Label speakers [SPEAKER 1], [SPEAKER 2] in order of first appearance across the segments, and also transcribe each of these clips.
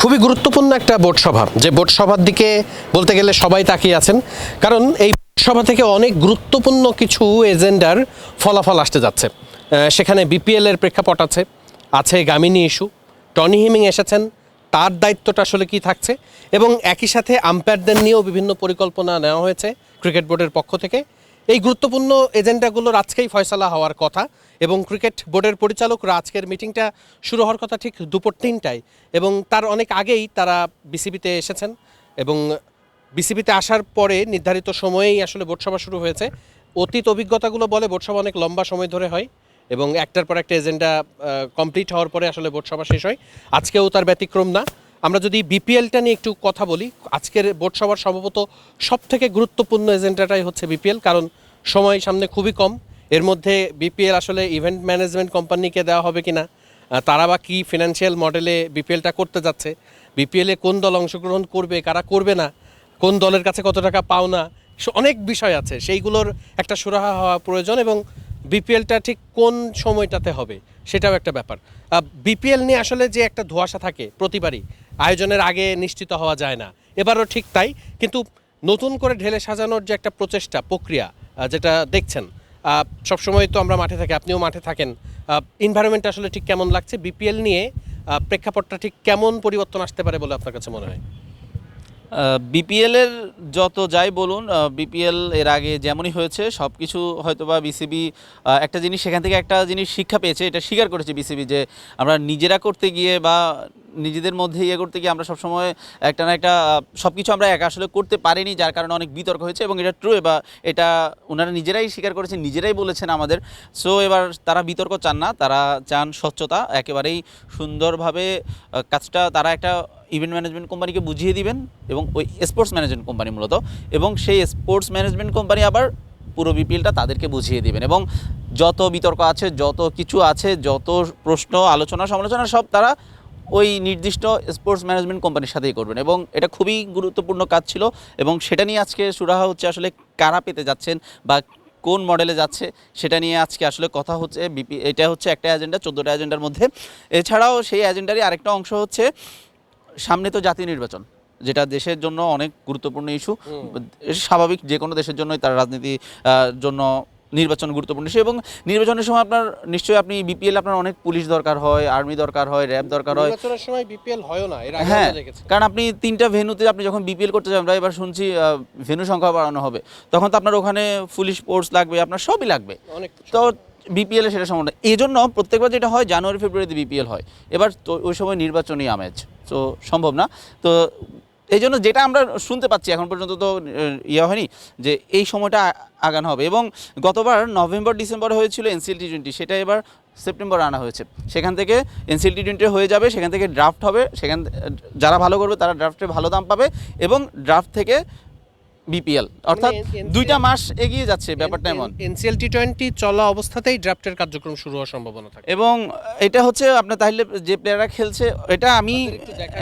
[SPEAKER 1] খুবই গুরুত্বপূর্ণ একটা বোর্ড সভা। যে বোর্ড সভার দিকে বলতে গেলে সবাই তাকিয়ে আছেন। কারণ এই সভা থেকে অনেক গুরুত্বপূর্ণ কিছু এজেন্ডার ফলাফল আসতে যাচ্ছে। সেখানে বিপিএল এর প্রেক্ষাপট আছে আছে গামিনী ইস্যু, টনি হিমিং এসেছেন, তার দায়িত্বটা আসলে কি থাকছে? এবং একই সাথে আম্পায়ারদের নিয়েও বিভিন্ন পরিকল্পনা নেওয়া হয়েছে ক্রিকেট বোর্ডের পক্ষ থেকে। এই গুরুত্বপূর্ণ এজেন্ডাগুলোর আজকেই ফয়সালা হওয়ার কথা এবং ক্রিকেট বোর্ডের পরিচালকরা আজকের মিটিংটা শুরু হওয়ার কথা ঠিক দুপুর তিনটায় এবং তার অনেক আগেই তারা বিসিবিতে এসেছেন এবং বিসিবিতে আসার পরে নির্ধারিত সময়েই আসলে বোর্ড সভা শুরু হয়েছে। অতীত অভিজ্ঞতাগুলো বলে বোর্ড সভা অনেক লম্বা সময় ধরে হয় এবং একটার পর একটা এজেন্ডা কমপ্লিট হওয়ার পরে আসলে বোর্ড সভা শেষ হয়। আজকেও তার ব্যতিক্রম না। আমরা যদি বিপিএলটা নিয়ে একটু কথা বলি আজকের বোর্ড সভার সম্ভবত সব থেকে গুরুত্বপূর্ণ এজেন্ডাটাই হচ্ছে বিপিএল কারণ সময় সামনে খুবই কম। এর মধ্যে বিপিএল আসলে ইভেন্ট ম্যানেজমেন্ট কোম্পানিকে দেওয়া হবে কিনা আহ, তারা বা কী ফিনান্সিয়াল মডেলে বিপিএলটা করতে যাচ্ছে বিপিএলে কোন দল অংশগ্রহণ করবে কারা করবে না কোন দলের কাছে কত টাকা পাওনা অনেক বিষয় আছে। সেইগুলোর একটা সুরাহা হওয়া প্রয়োজন এবং বিপিএলটা ঠিক কোন সময়টাতে হবে সেটাও একটা ব্যাপার। বিপিএল নিয়ে আসলে যে একটা ধোঁয়াশা থাকে প্রতিবারই আয়োজনের আগে নিশ্চিত হওয়া যায় না। এবারও ঠিক তাই, কিন্তু নতুন করে ঢেলে সাজানোর যে একটা প্রচেষ্টা, প্রক্রিয়া যেটা দেখছেন সবসময় তো আমরা মাঠে থাকি, আপনিও মাঠে থাকেন এনভায়রনমেন্ট আসলে ঠিক কেমন লাগছে? বিপিএল নিয়ে প্রেক্ষাপটটা ঠিক কেমন পরিবর্তন আসতে পারে বলে আপনার কাছে মনে হয়?
[SPEAKER 2] বিপিএল এর যত যাই বলুন বিপিএল এর আগে যেমনই হয়েছে সব কিছু হয়তো বা বিসিবি একটা জিনিস, সেখান থেকে একটা জিনিস শিক্ষা পেয়েছে, এটা স্বীকার করেছে বিসিবি যে আমরা নিজেরা করতে গিয়ে বা নিজেদের মধ্যে ইয়ে করতে গিয়ে আমরা সবসময় একটা না একটা সব কিছু আমরা একা আসলে করতে পারিনি, যার কারণে অনেক বিতর্ক হয়েছে এবং এটা ট্রু বা এটা ওনারা নিজেরাই স্বীকার করেছেন, নিজেরাই বলেছেন আমাদের। সো এবার তারা বিতর্ক চান না, তারা চান স্বচ্ছতা, একেবারেই সুন্দরভাবে কাজটা তারা একটা ইভেন্ট ম্যানেজমেন্ট কোম্পানিকে বুঝিয়ে দিবেন এবং ওই স্পোর্টস ম্যানেজমেন্ট কোম্পানি মূলত এবং সেই স্পোর্টস ম্যানেজমেন্ট কোম্পানি আবার পুরো বিপিএলটা তাদেরকে বুঝিয়ে দিবেন এবং যত বিতর্ক আছে, যত কিছু আছে, যত প্রশ্ন আলোচনা সমালোচনা সব তারা ওই নির্দিষ্ট স্পোর্টস ম্যানেজমেন্ট কোম্পানির সাথেই করবেন এবং এটা খুবই গুরুত্বপূর্ণ কাজ ছিল এবং সেটা নিয়ে আজকে সুরাহা হচ্ছে আসলে কারা পেতে যাচ্ছেন বা কোন মডেলে যাচ্ছে সেটা নিয়ে আজকে আসলে কথা হচ্ছে বিপি এটা হচ্ছে একটা এজেন্ডা চোদ্দোটা এজেন্ডার মধ্যে। এছাড়াও সেই এজেন্ডারই আরেকটা অংশ হচ্ছে সামনে তো জাতীয় নির্বাচন যেটা দেশের জন্য অনেক গুরুত্বপূর্ণ ইস্যু স্বাভাবিক যে কোনো দেশের জন্যই তার রাজনীতি জন্য নির্বাচন গুরুত্বপূর্ণ। ইস্যু এবং নির্বাচনের সময় আপনার নিশ্চয়ই আপনি বিপিএল আপনার অনেক পুলিশ দরকার হয় আর্মি দরকার হয় র্যাব দরকার হয়।
[SPEAKER 1] নির্বাচনের সময় বিপিএল হয় না এর আগে
[SPEAKER 2] হ্যাঁ কারণ আপনি তিনটা ভেন্যুতে আপনি যখন বিপিএল করতে যাবেন এবার শুনছি ভেন্যু সংখ্যা বাড়ানো হবে। তখন তো আপনার ওখানে পুলিশ ফোর্স লাগবে আপনার সবই লাগবে।
[SPEAKER 1] অনেক
[SPEAKER 2] তো বিপিএল এ সেটা সম্ভব এই জন্য প্রত্যেকবার যেটা হয় জানুয়ারি ফেব্রুয়ারিতে বিপিএল হয়। এবার তো ওই সময় নির্বাচনী আমেজ তো সম্ভব না। তো এই জন্য যেটা আমরা শুনতে পাচ্ছি এখন পর্যন্ত তো ইয়ে হয়নি, যে এই সময়টা আগানো হবে। এবং গতবার নভেম্বর, ডিসেম্বর হয়েছিল এনসিএল টি টোয়েন্টি, সেটা এবার সেপ্টেম্বর আনা হয়েছে। সেখান থেকে এনসিএল টি টোয়েন্টি হয়ে যাবে, সেখান থেকে ড্রাফট হবে, সেখান যারা ভালো করবে তারা ড্রাফটে ভালো দাম পাবে এবং ড্রাফট থেকে বিপিএল। অর্থাৎ দুইটা মাস এগিয়ে যাচ্ছে ব্যাপারটা এমন।
[SPEAKER 1] এনসিএল টি টোয়েন্টি চলা অবস্থাতেই ড্রাফটের কার্যক্রম শুরু হওয়ার সম্ভাবনা থাকে।
[SPEAKER 2] এবং এটা হচ্ছে আপনার তাহলে যে প্লেয়াররা খেলছে এটা আমি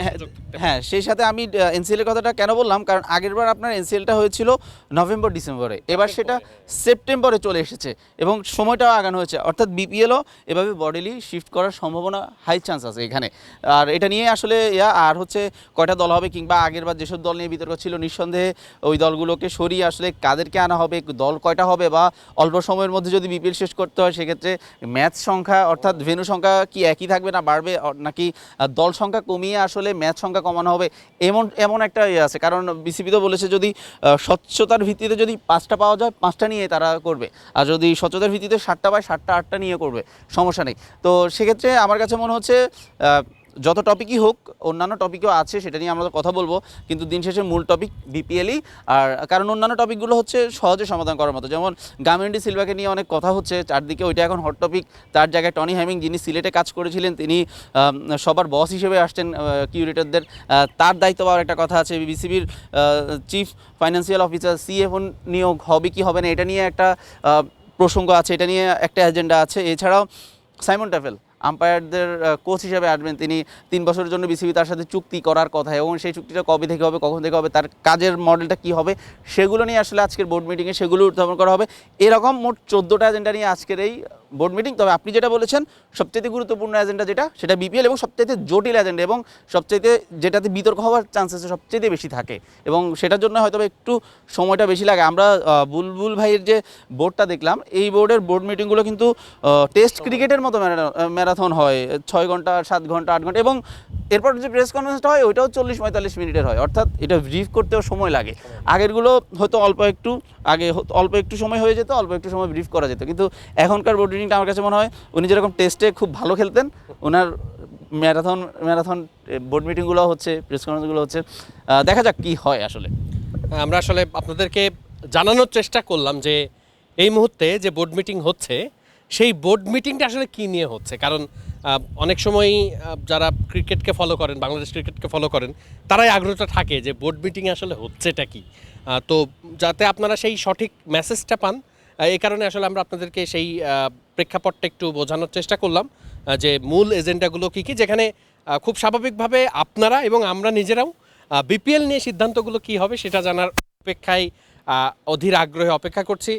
[SPEAKER 2] হ্যাঁ, হ্যাঁ সেই সাথে আমি এনসিএল এর কথাটা কেন বললাম? কারণ আগেরবার আপনার এনসিএলটা হয়েছিল নভেম্বর ডিসেম্বরে। এবার সেটা সেপ্টেম্বরে চলে এসেছে এবং সময়টাও আগানো হয়েছে। অর্থাৎ বিপিএলও এভাবে বডিলি শিফট করার সম্ভাবনা হাই চান্স আছে এখানে। আর এটা নিয়ে আসলে ইয়া আর হচ্ছে কয়টা দল হবে কিংবা আগেরবার যেসব দল নিয়ে বিতর্ক ছিল নিঃসন্দেহে ওই দলগুলোকে সরিয়ে আসলে কাদেরকে আনা হবে, দল কয়টা হবে বা অল্প সময়ের মধ্যে যদি বিপিএল শেষ করতে হয়, সেক্ষেত্রে ম্যাচ সংখ্যা অর্থাৎ ভেনু সংখ্যা কি একই থাকবে না বাড়বে নাকি দল সংখ্যা কমিয়ে আসলে ম্যাচ সংখ্যা কমানো হবে? এমন এমন একটা ইয়ে আছে। কারণ বিসিবি তো বলেছে যদি স্বচ্ছতার ভিত্তিতে যদি পাঁচটা পাওয়া যায়, পাঁচটা নিয়ে তারা করবে। আর যদি স্বচ্ছতার ভিত্তিতে সাতটা পায়, সাতটা, আটটা নিয়ে করবে, সমস্যা নেই। তো সেক্ষেত্রে আমার কাছে মনে হচ্ছে যত টপিকই হোক, অন্যান্য টপিকও আছে, সেটা নিয়ে আমরা কথা বলব, কিন্তু দিন শেষে মূল টপিক বিপিএলই আর কারণ অন্যান্য টপিকগুলো হচ্ছে সহজে সমাধান করার মতো। যেমন গামেন্ডি সিলভাকে নিয়ে অনেক কথা হচ্ছে, চারদিকে ওইটা এখন হট টপিক তার জায়গায় টনি হ্যামিং যিনি সিলেটে কাজ করেছিলেন, তিনি সবার বস হিসেবে আসছেন কিউরেটরদের তার দায়িত্ব পাওয়ার একটা কথা আছে বিসিবির চিফ ফাইন্যান্সিয়াল অফিসার সিএফও নিয়োগ হবে কি হবে না, এটা নিয়ে একটা প্রসঙ্গ আছে, এটা নিয়ে একটা এজেন্ডা আছে। এছাড়াও সাইমন ট্যাফেল আম্পায়ারদের কোচ হিসেবে আসবেন। তিনি তিন বছরের জন্য বিসিবি তার সাথে চুক্তি করার কথা এবং সেই চুক্তিটা কবে থেকে হবে, কখন থেকে হবে, তার কাজের মডেলটা কি হবে, সেগুলো নিয়ে আসলে আজকের বোর্ড মিটিংয়ে সেগুলো উত্থাপন করা হবে। এরকম মোট চোদ্দোটা এজেন্ডা নিয়ে আজকের এই বোর্ড মিটিং তবে আপনি যেটা বলেছেন সবচেয়ে গুরুত্বপূর্ণ এজেন্ডা যেটা, সেটা বিপিএল এবং সবচেয়ে জটিল এজেন্ডা এবং সবচেয়ে যেটাতে বিতর্ক হওয়ার চান্সেস সবচেয়ে বেশি থাকে এবং সেটার জন্য হয়তো একটু সময়টা বেশি লাগে। আমরা বুলবুল ভাইয়ের যে বোর্ডটা দেখলাম, এই বোর্ডের বোর্ড মিটিংগুলো কিন্তু টেস্ট ক্রিকেটের মতো ম্যারাথন হয়, ছয় ঘণ্টা, সাত ঘণ্টা, আট ঘণ্টা এবং এরপর যে প্রেস কনফারেন্সটা হয়, ওইটাও চল্লিশ পঁয়তাল্লিশ মিনিটের হয়। অর্থাৎ এটা ব্রিফ করতেও সময় লাগে। আগেরগুলো হয়তো অল্প একটু, আগে অল্প একটু সময় হয়ে যেত, অল্প একটু সময় ব্রিফ করা যেত। কিন্তু এখনকার বোর্ড মিটিংটা আমার কাছে মনে হয়, উনি যেরকম টেস্টে খুব ভালো খেলতেন ওনার ম্যারাথন ম্যারাথন বোর্ড মিটিংগুলো হচ্ছে প্রেস কনফারেন্সগুলো হচ্ছে দেখা যাক কি হয় আসলে।
[SPEAKER 1] আমরা আসলে আপনাদেরকে জানানোর চেষ্টা করলাম যে এই মুহূর্তে যে বোর্ড মিটিং হচ্ছে সেই বোর্ড মিটিংটা আসলে কি নিয়ে হচ্ছে? কারণ অনেক সময়ই যারা ক্রিকেটকে ফলো করেন, বাংলাদেশ ক্রিকেটকে ফলো করেন, তারাই আগ্রহটা থাকে যে বোর্ড মিটিং আসলে হচ্ছেটা কি। তো যাতে আপনারা সেই সঠিক মেসেজটা পান এই কারণে আসলে আমরা আপনাদেরকে সেই প্রেক্ষাপটটা একটু বোঝানোর চেষ্টা করলাম যে মূল এজেন্ডাগুলো কী কী, যেখানে খুব স্বাভাবিকভাবে আপনারা এবং আমরা নিজেরাও বিপিএল নিয়ে সিদ্ধান্তগুলো কি হবে, সেটা জানার অপেক্ষায় অধীর আগ্রহে অপেক্ষা করছি।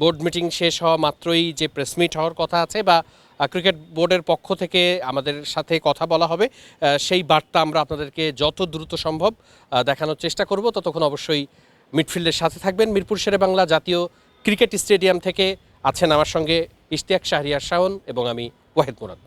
[SPEAKER 1] বোর্ড মিটিং শেষ হওয়া মাত্রই যে প্রেস মিট হওয়ার কথা আছে বা ক্রিকেট বোর্ডের পক্ষ থেকে আমাদের সাথে কথা বলা হবে সেই বার্তা আমরা আপনাদেরকে যত দ্রুত সম্ভব দেখানোর চেষ্টা করব। ততক্ষণ অবশ্যই মিডফিল্ডের সাথে থাকবেন মিরপুর শেরে বাংলা জাতীয় ক্রিকেট স্টেডিয়াম থেকে আছেন আমার সঙ্গে ইশতিয়াক শাহরিয়ার শাওন এবং আমি ওয়াহেদ মুরাদ।